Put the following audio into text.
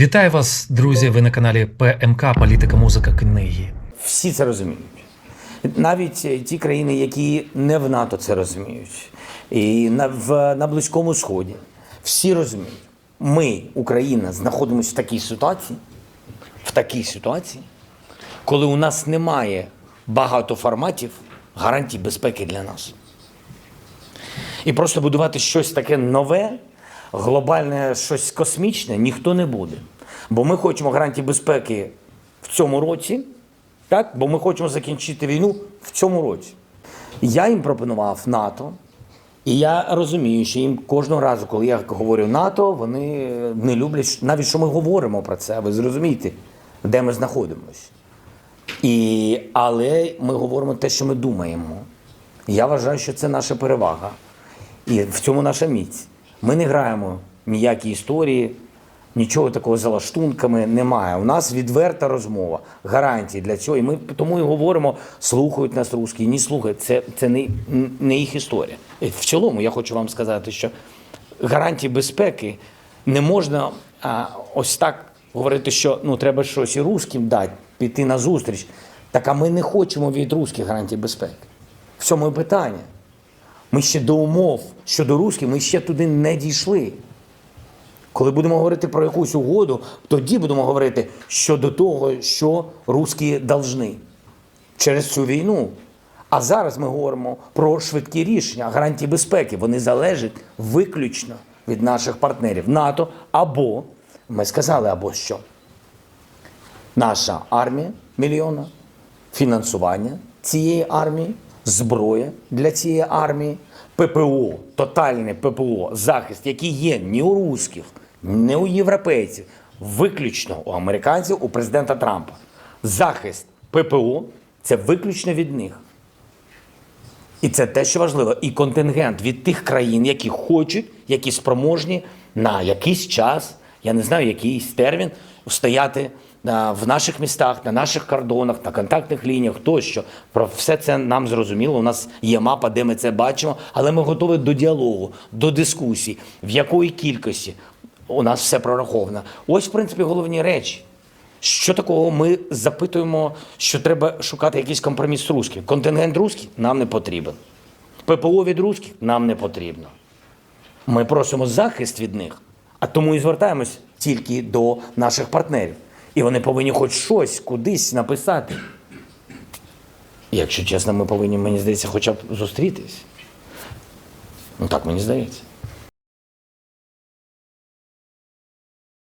Вітаю вас, друзі! Ви на каналі ПМК Політика, музика, книги. Всі це розуміють. Навіть е, ті країни, які не в НАТО це розуміють, і на, в, на Близькому Сході, всі розуміють. Ми, Україна, знаходимося в такій ситуації, в такій ситуації, коли у нас немає багато форматів гарантій безпеки для нас. І просто будувати щось таке нове, глобальне, щось космічне ніхто не буде. Бо ми хочемо гарантії безпеки в цьому році, так? бо ми хочемо закінчити війну в цьому році. Я їм пропонував НАТО, і я розумію, що їм кожного разу, коли я говорю НАТО, вони не люблять навіть, що ми говоримо про це. Ви зрозумієте, де ми знаходимося. І, але ми говоримо те, що ми думаємо. Я вважаю, що це наша перевага. І в цьому наша міць. Ми не граємо ніякі історії, нічого такого за лаштунками немає. У нас відверта розмова, гарантії для цього. І ми тому і говоримо, слухають нас русські, ні слухають. Це, це не, не їх історія. І в цілому я хочу вам сказати, що гарантії безпеки не можна а, ось так говорити, що ну треба щось і русським дати, піти на зустріч. Так а ми не хочемо від русських гарантій безпеки. В цьому і питання. Ми ще до умов щодо русських, ми ще туди не дійшли. Коли будемо говорити про якусь угоду, тоді будемо говорити щодо того, що русські должны через цю війну. А зараз ми говоримо про швидкі рішення, гарантії безпеки. Вони залежать виключно від наших партнерів НАТО або, ми сказали, або що? Наша армія мільйона, фінансування цієї армії, зброя для цієї армії, ППО, тотальне ППО, захист, який є ні у русських, ні у європейців, виключно у американців, у президента Трампа. Захист ППО це виключно від них. І це те, що важливо. І контингент від тих країн, які хочуть, які спроможні на якийсь час, я не знаю, якийсь термін, стояти в наших містах, на наших кордонах, на контактних лініях тощо. Про все це нам зрозуміло. У нас є мапа, де ми це бачимо, але ми готові до діалогу, до дискусій, в якої кількості у нас все прораховано. Ось, в принципі, головні речі. Що такого ми запитуємо, що треба шукати якийсь компроміс з русським? Контингент русський нам не потрібен. ППО від русських нам не потрібно. Ми просимо захист від них, а тому і звертаємось тільки до наших партнерів. І вони повинні хоч щось кудись написати. Якщо чесно, ми повинні, мені здається, хоча б зустрітись. Ну так мені здається.